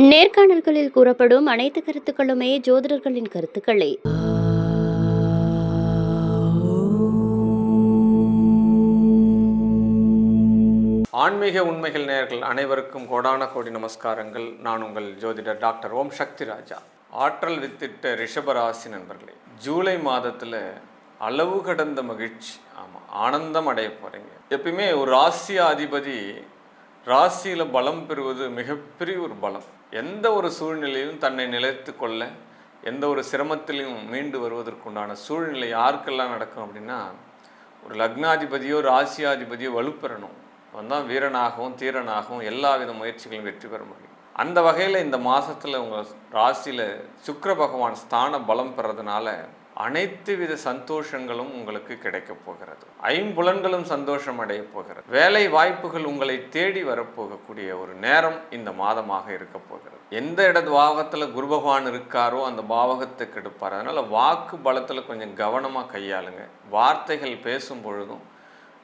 நேர்காணல்களில் கூறப்படும் அனைத்து கருத்துக்களுமே ஜோதிடர்களின் கருத்துக்களே. ஆன்மீக உண்மைகள் நேர்கள் அனைவருக்கும் கோடான கோடி நமஸ்காரங்கள். நான் உங்கள் ஜோதிடர் டாக்டர் ஓம் சக்தி ராஜா. ஆற்றல் வித்திட்ட ரிஷபராசி நண்பர்களே ஜூலை மாதத்தில் அளவு கடந்த மகிழ்ச்சி ஆமாம் ஆனந்தம் அடைய போகிறீங்க எப்பயுமே ஒரு ராசிய அதிபதி ராசியில் பலம் பெறுவது மிகப்பெரிய ஒரு பலம். எந்த ஒரு சூழ்நிலையிலும் தன்னை நிலைத்து கொள்ள எந்த ஒரு சிரமத்திலையும் மீண்டு வருவதற்குண்டான சூழ்நிலை யாருக்கெல்லாம் நடக்கும் அப்படின்னா ஒரு லக்னாதிபதியோ ராசியாதிபதியோ வலுப்பெறணும். அவன் தான் வீரனாகவும் தீரனாகவும் எல்லா வித முயற்சிகளும் வெற்றி பெற முடியும். அந்த வகையில் இந்த மாதத்தில் உங்கள் ராசியில் சுக்கர பகவான் ஸ்தான பலம் பெறதுனால அனைத்து வித சந்தோஷங்களும் உங்களுக்கு கிடைக்கப் போகிறது. ஐம்புலன்களும் சந்தோஷம் அடைய போகிறது. வேலை வாய்ப்புகள் உங்களை தேடி வரப்போகக்கூடிய ஒரு நேரம் இந்த மாதமாக இருக்க போகிறது. எந்த இடது பாவகத்தில் குரு பகவான் இருக்காரோ அந்த பாவகத்துக்கு கெடுப்பார் அதனால் வாக்கு பலத்தில் கொஞ்சம் கவனமாக கையாளுங்க. வார்த்தைகள் பேசும் பொழுதும்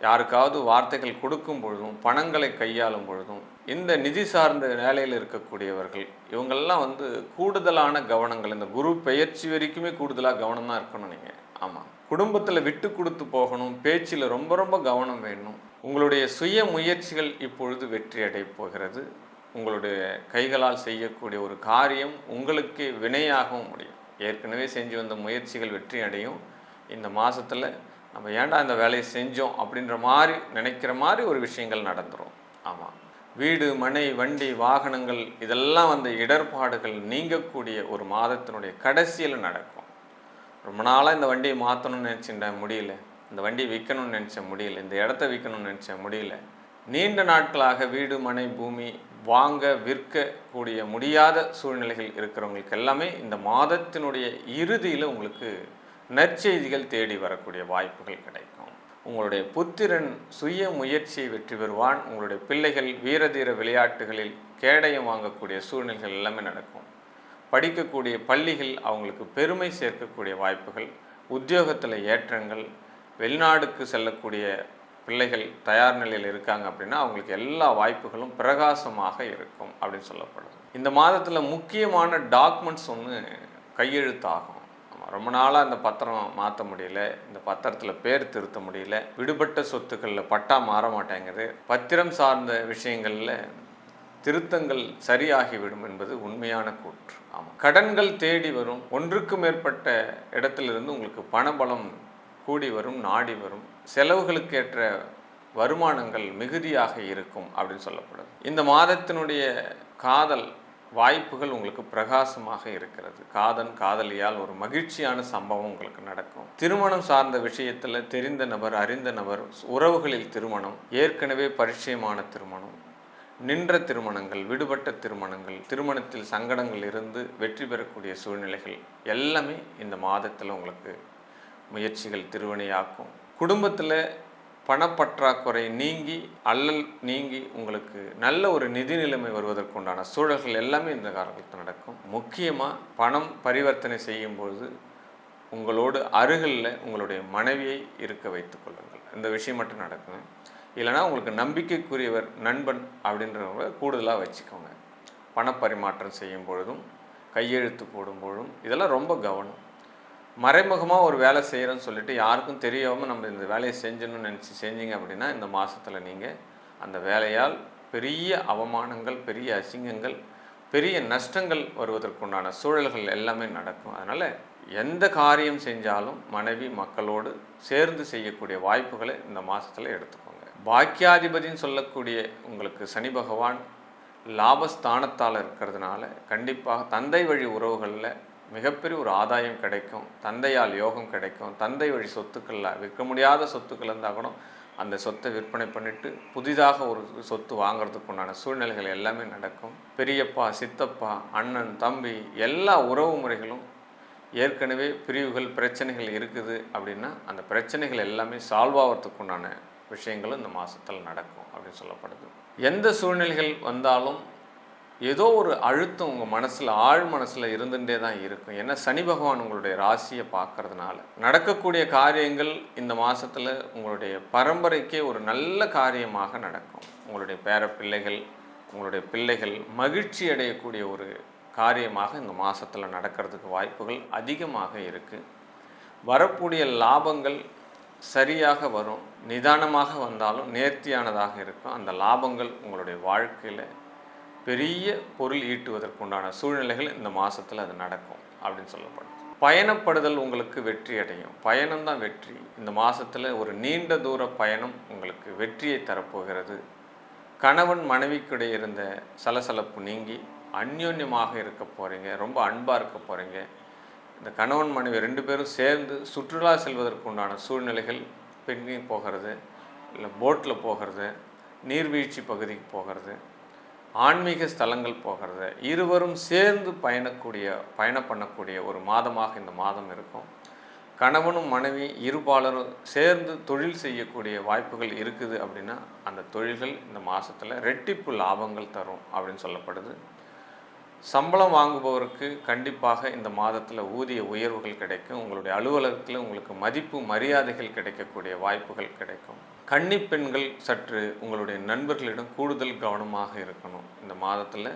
யாருக்காவது வார்த்தைகள் கொடுக்கும் பொழுதும் பணங்களை கையாளும் பொழுதும் இந்த நிதி சார்ந்த வேலையில் இருக்கக்கூடியவர்கள் இவங்கெல்லாம் வந்து கூடுதலான கவனங்கள் இந்த குரு பெயர்ச்சி வரைக்குமே கூடுதலாக கவனம் தான் இருக்கணும் நீங்கள் ஆமாம் குடும்பத்தில் விட்டு கொடுத்து போகணும் பேச்சில் ரொம்ப ரொம்ப கவனம் வேணும். உங்களுடைய சுய முயற்சிகள் இப்பொழுது வெற்றி அடைய போகிறது. உங்களுடைய கைகளால் செய்யக்கூடிய ஒரு காரியம் உங்களுக்கு வினையாகவும் முடியும். ஏற்கனவே செஞ்சு வந்த முயற்சிகள் வெற்றி அடையும். இந்த மாதத்தில் நம்ம ஏன்டா இந்த வேலையை செஞ்சோம் அப்படின்ற மாதிரி நினைக்கிற மாதிரி ஒரு விஷயங்கள் நடந்துரும். ஆமாம் வீடு மனை வண்டி வாகனங்கள் இதெல்லாம் வந்த இடர்பாடுகள் நீங்கக்கூடிய ஒரு மாதத்தினுடைய கடைசியில் நடக்கும். ரொம்ப நாளாக இந்த வண்டியை மாற்றணும்னு நினச்சிட்டேன் முடியல. இந்த வண்டியை விற்கணும்னு நினச்சேன் முடியல. இந்த இடத்த விற்கணும்னு நினச்சேன் முடியல. நீண்ட நாட்களாக வீடு மனை பூமி வாங்க விற்கக்கூடிய முடியாத சூழ்நிலைகள் இருக்கிறவங்களுக்கு எல்லாமே இந்த மாதத்தினுடைய இறுதியில் உங்களுக்கு நற்செய்திகள் தேடி வரக்கூடிய வாய்ப்புகள் கிடைக்கும். உங்களுடைய புத்திரன் சுய முயற்சியை வெற்றி பெறுவான். உங்களுடைய பிள்ளைகள் வீரதீர விளையாட்டுகளில் கேடயம் வாங்கக்கூடிய சூழ்நிலைகள் எல்லாமே நடக்கும். படிக்கக்கூடிய பள்ளிகள் அவங்களுக்கு பெருமை சேர்க்கக்கூடிய வாய்ப்புகள் உத்தியோகத்தில் ஏற்றங்கள் வெளிநாடுக்கு செல்லக்கூடிய பிள்ளைகள் தயார் நிலையில் இருக்காங்க அப்படின்னா அவங்களுக்கு எல்லா வாய்ப்புகளும் பிரகாசமாக இருக்கும் அப்படின்னு சொல்லப்படுது இந்த மாதத்தில் முக்கியமான டாக்குமெண்ட்ஸ் ஒன்று கையெழுத்தாகும். ரொம்ப நாளாக அந்த பத்திரம் மாற்ற முடியல இந்த பத்திரத்தில் பேர் திருத்த முடியல விடுபட்ட சொத்துக்களில் பட்டா மாற மாட்டேங்குது. பத்திரம் சார்ந்த விஷயங்களில் திருத்தங்கள் சரியாகிவிடும் என்பது உண்மையான கூற்று. ஆமாம் கடன்கள் தேடி வரும் ஒன்றுக்கு மேற்பட்ட இடத்திலிருந்து உங்களுக்கு பணபலம் கூடி வரும் நாடி வரும். செலவுகளுக்கு ஏற்ற வருமானங்கள் மிகுதியாக இருக்கும் அப்படின்னு சொல்லப்படுது. இந்த மாதத்தினுடைய காதல் வாய்ப்புகள் உங்களுக்கு பிரகாசமாக இருக்கிறது. காதன் காதலியால் ஒரு மகிழ்ச்சியான சம்பவம் உங்களுக்கு நடக்கும். திருமணம் சார்ந்த விஷயத்தில் தெரிந்த நபர் அறிந்த நபர் உறவுகளில் திருமணம் ஏற்கனவே பரிச்சயமான திருமணம் நின்ற திருமணங்கள் விடுபட்ட திருமணங்கள் திருமணத்தில் சங்கடங்கள் இருந்து வெற்றி பெறக்கூடிய சூழ்நிலைகள் எல்லாமே இந்த மாதத்தில் உங்களுக்கு முயற்சிகள் திருவினையாக்கும். குடும்பத்தில் பணப்பற்றாக்குறை நீங்கி அல்லல் நீங்கி உங்களுக்கு நல்ல ஒரு நிதி நிலைமை வருவதற்குண்டான சூழல்கள் எல்லாமே இந்த காலத்தில் நடக்கும். முக்கியமாக பணம் பரிவர்த்தனை செய்யும்பொழுது உங்களோடு அருகில் உங்களுடைய மனைவியை இருக்க வைத்துக் கொள்ளுங்கள். இந்த விஷயம் மட்டும் நடக்கும். இல்லைனா உங்களுக்கு நம்பிக்கைக்குரியவர் நண்பன் அப்படின்றவங்கள கூடுதலாக வச்சுக்கோங்க. பணப்பரிமாற்றம் செய்யும் பொழுதும் கையெழுத்து போடும்பொழுதும் இதெல்லாம் ரொம்ப கவனம். மறைமுகமாக ஒரு வேலை செய்கிறோன்னு சொல்லிட்டு யாருக்கும் தெரியாமல் நம்ம இந்த வேலையை செஞ்சணும்னு நினச்சி செஞ்சீங்க அப்படின்னா இந்த மாதத்தில் நீங்கள் அந்த வேலையால் பெரிய அவமானங்கள் பெரிய அசிங்கங்கள் பெரிய நஷ்டங்கள் வருவதற்குண்டான சூழல்கள் எல்லாமே நடக்கும். அதனால் எந்த காரியம் செஞ்சாலும் மனைவி மக்களோடு சேர்ந்து செய்யக்கூடிய வாய்ப்புகளை இந்த மாதத்தில் எடுத்துக்கோங்க. பாக்கியாதிபதின்னு சொல்லக்கூடிய உங்களுக்கு சனி பகவான் லாபஸ்தானத்தால் இருக்கிறதுனால கண்டிப்பாக தந்தை வழி உறவுகளில் மிகப்பெரிய ஒரு ஆதாயம் கிடைக்கும் தந்தையால் யோகம் கிடைக்கும் தந்தை வழி சொத்துக்களில் விற்க முடியாத சொத்துக்கள் இருந்தால் கூட அந்த சொத்தை விற்பனை பண்ணிட்டு புதிதாக ஒரு சொத்து வாங்குறதுக்கு உண்டான சூழ்நிலைகள் எல்லாமே நடக்கும். பெரியப்பா சித்தப்பா அண்ணன் தம்பி எல்லா உறவு முறைகளும் ஏற்கனவே பிரிவுகள் பிரச்சனைகள் இருக்குது அப்படின்னா அந்த பிரச்சனைகள் எல்லாமே சால்வ் ஆகிறதுக்கு உண்டான விஷயங்களும் இந்த மாதத்தில் நடக்கும் அப்படின்னு சொல்லப்படுது. எந்த சூழ்நிலைகள் வந்தாலும் ஏதோ ஒரு அழுத்தம் உங்கள் மனசில் ஆழ் மனசில் இருந்துகிட்டே தான் இருக்கும். ஏன்னா சனி பகவான் உங்களுடைய ராசியை பார்க்கறதுனால. நடக்கக்கூடிய காரியங்கள் இந்த மாதத்தில் உங்களுடைய பரம்பரைக்கே ஒரு நல்ல காரியமாக நடக்கும். உங்களுடைய பேர பிள்ளைகள் உங்களுடைய பிள்ளைகள் மகிழ்ச்சி அடையக்கூடிய ஒரு காரியமாக இந்த மாதத்தில் நடக்கிறதுக்கு வாய்ப்புகள் அதிகமாக இருக்குது வரக்கூடிய லாபங்கள் சரியாக வரும். நிதானமாக வந்தாலும் நேர்த்தியானதாக இருக்கும். அந்த லாபங்கள் உங்களுடைய வாழ்க்கையில் பெரிய பொருள் ஈட்டுவதற்குண்டான சூழ்நிலைகள் இந்த மாதத்தில் அது நடக்கும் அப்படின்னு சொல்லப்படும் பயணப்படுதல் உங்களுக்கு வெற்றி அடையும். பயணம்தான் வெற்றி. இந்த மாதத்தில் ஒரு நீண்ட தூர பயணம் உங்களுக்கு வெற்றியை தரப்போகிறது. கணவன் மனைவிக்கிடையே இருந்த சலசலப்பு நீங்கி அந்யோன்யமாக இருக்க போகிறீங்க ரொம்ப அன்பாக இருக்க போகிறீங்க இந்த கணவன் மனைவி ரெண்டு பேரும் சேர்ந்து சுற்றுலா செல்வதற்குண்டான சூழ்நிலைகள் பின்னி போகிறது. இல்லை போட்டில் போகிறது. நீர்வீழ்ச்சி பகுதிக்கு போகிறது. ஆன்மீக ஸ்தலங்கள் போகிறது இருவரும் சேர்ந்து பயணக்கூடிய பயணம் பண்ணக்கூடிய ஒரு மாதமாக இந்த மாதம் இருக்கும். கணவனும் மனைவி இருபாலரும் சேர்ந்து தொழில் செய்யக்கூடிய வாய்ப்புகள் இருக்குது அப்படின்னா அந்த தொழில்கள் இந்த மாதத்தில் ரெட்டிப்பு லாபங்கள் தரும் அப்படின்னு சொல்லப்படுது. சம்பளம் வாங்குபவருக்கு கண்டிப்பாக இந்த மாதத்தில் ஊதிய உயர்வுகள் கிடைக்கும். உங்களுடைய அலுவலகத்தில் உங்களுக்கு மதிப்பு மரியாதைகள் கிடைக்கக்கூடிய வாய்ப்புகள் கிடைக்கும். கன்னி பெண்கள் சற்று உங்களுடைய நண்பர்களிடம் கூடுதல் கவனமாக இருக்கணும். இந்த மாதத்தில்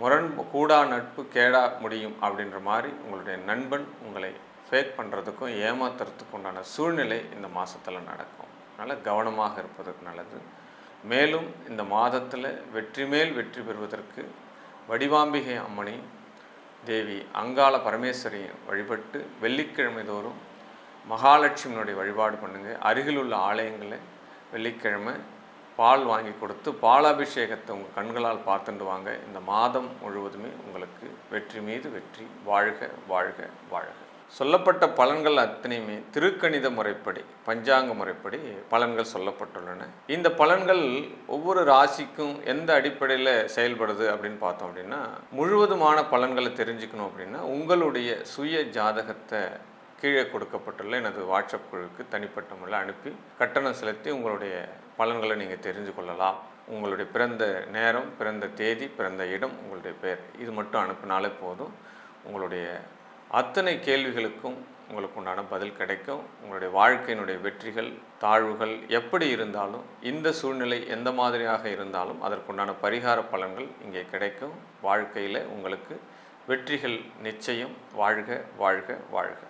முரண் கூடா நட்பு கேடா முடியும் அப்படின்ற மாதிரி உங்களுடைய நண்பன் உங்களை ஃபேக் பண்ணுறதுக்கும் ஏமாத்துறதுக்கும் உண்டான சூழ்நிலை இந்த மாதத்தில் நடக்கும். அதனால் கவனமாக இருப்பதற்கு நல்லது. மேலும் இந்த மாதத்தில் வெற்றி மேல் வெற்றி பெறுவதற்கு வடிவாம்பிகை அம்மனை தேவி அங்காள பரமேஸ்வரியை வழிபட்டு வெள்ளிக்கிழமை தோறும் மகாலட்சுமியினுடைய வழிபாடு பண்ணுங்கள் அருகில் உள்ள ஆலயங்களை வெள்ளிக்கிழமை பால் வாங்கி கொடுத்து பாலாபிஷேகத்தை உங்கள் கண்களால் பார்த்துட்டு வாங்க. இந்த மாதம் முழுவதுமே உங்களுக்கு வெற்றி மீது வெற்றி. வாழ்க வாழ்க வாழ்க. சொல்லப்பட்ட பலன்கள் அத்தனையுமே திருக்கணித முறைப்படி பஞ்சாங்க முறைப்படி பலன்கள் சொல்லப்பட்டுள்ளன. இந்த பலன்கள் ஒவ்வொரு ராசிக்கும் எந்த அடிப்படையில் செயல்படுது அப்படின்னு பார்த்தோம் அப்படின்னா முழுவதுமான பலன்களை தெரிஞ்சுக்கணும் அப்படின்னா உங்களுடைய சுய ஜாதகத்தை கீழே கொடுக்கப்பட்டுள்ள எனது வாட்ஸ்அப் குழுவுக்கு தனிப்பட்ட முறையில் அனுப்பி கட்டணம் செலுத்தி உங்களுடைய பலன்களை நீங்கள் தெரிஞ்சு கொள்ளலாம். உங்களுடைய பிறந்த நேரம் பிறந்த தேதி பிறந்த இடம் உங்களுடைய பெயர் இது மட்டும் அனுப்பினாலே போதும். உங்களுடைய அத்தனை கேள்விகளுக்கும் உங்களுக்கு உண்டான பதில் கிடைக்கும். உங்களுடைய வாழ்க்கையினுடைய வெற்றிகள் தாழ்வுகள் எப்படி இருந்தாலும் இந்த சூழ்நிலை எந்த மாதிரியாக இருந்தாலும் அதற்குண்டான பரிகார பலன்கள் இங்கே கிடைக்கும். வாழ்க்கையில் உங்களுக்கு வெற்றிகள் நிச்சயம். வாழ்க வாழ்க வாழ்க.